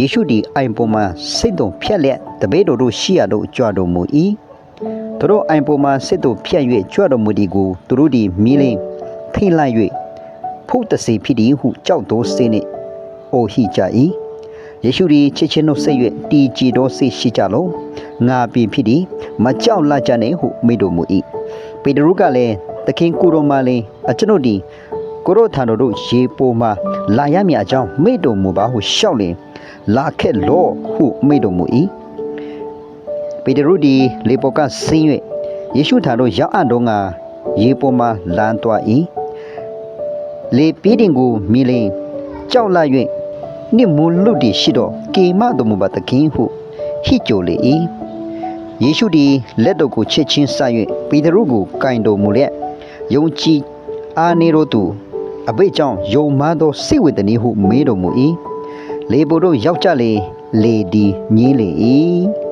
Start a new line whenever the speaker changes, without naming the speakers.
ယေရှုသည်အိုင်ပေါ်မှာစိတ်တုံဖြတ်လျက်တပည့်တော်တို့ရှိရတို့ကြွတော်မူ၏သူတို့အိုင်ပေါ်မှာစိတ်တုံဖြတ်၍ကြွတော်မူသည်ကိုသူတို့သည်မီးလင်းဖိလိုက်၍ဖုတ်တစီဖြစ်သည်ဟုကြောက်သောစိတ်နှင့်အိုဟိကြ၏ယေရှုသည်ချစ်ချင်းတို့စိတ်၍တီကြည်သောစိတ်ရှိကြလောငါပင်ဖြစ်သည်မကြောက်လကြနှင့်ဟုမိန့်တော်မူ၏ပေတရုကလည်းသခင်ကိုတော်မှလည်းအကျွန်ုပ်သည်ကိုရောထံတော်တို့ရေပိုမှလာရမည်အကြောင်းမိန့်တော်မူပါဟုရှောက်လင် လာခဲ့လောဟုမိန့်တော်မူ၏ပေတရုသည်လေပေါ်ကဆင်း၍ယေရှုထံသို့ရောက်အံ့တော့ငါရေပေါ်မှလမ်းသွား၏လေပြေးတင်ကိုမီလင်ကြောက်လာ၍နှစ်မူလွတ်တည်ရှိတော့ကေမတော်မူပါသခင်ဟုဟိကြိုလေ၏ယေရှုသည်လက်တော်ကိုချစ်ချင်းဆ၍ပေတရုကိုကင်တော်မူလျက်ယုံကြည်အာနေတော်သူအဘိကြောင့်ယုံမသောစိတ်ဝေဒနာဟုမေးတော်မူ၏ လေပိုတို့ရောက်ကြလေလေဒီညင်းလေ၏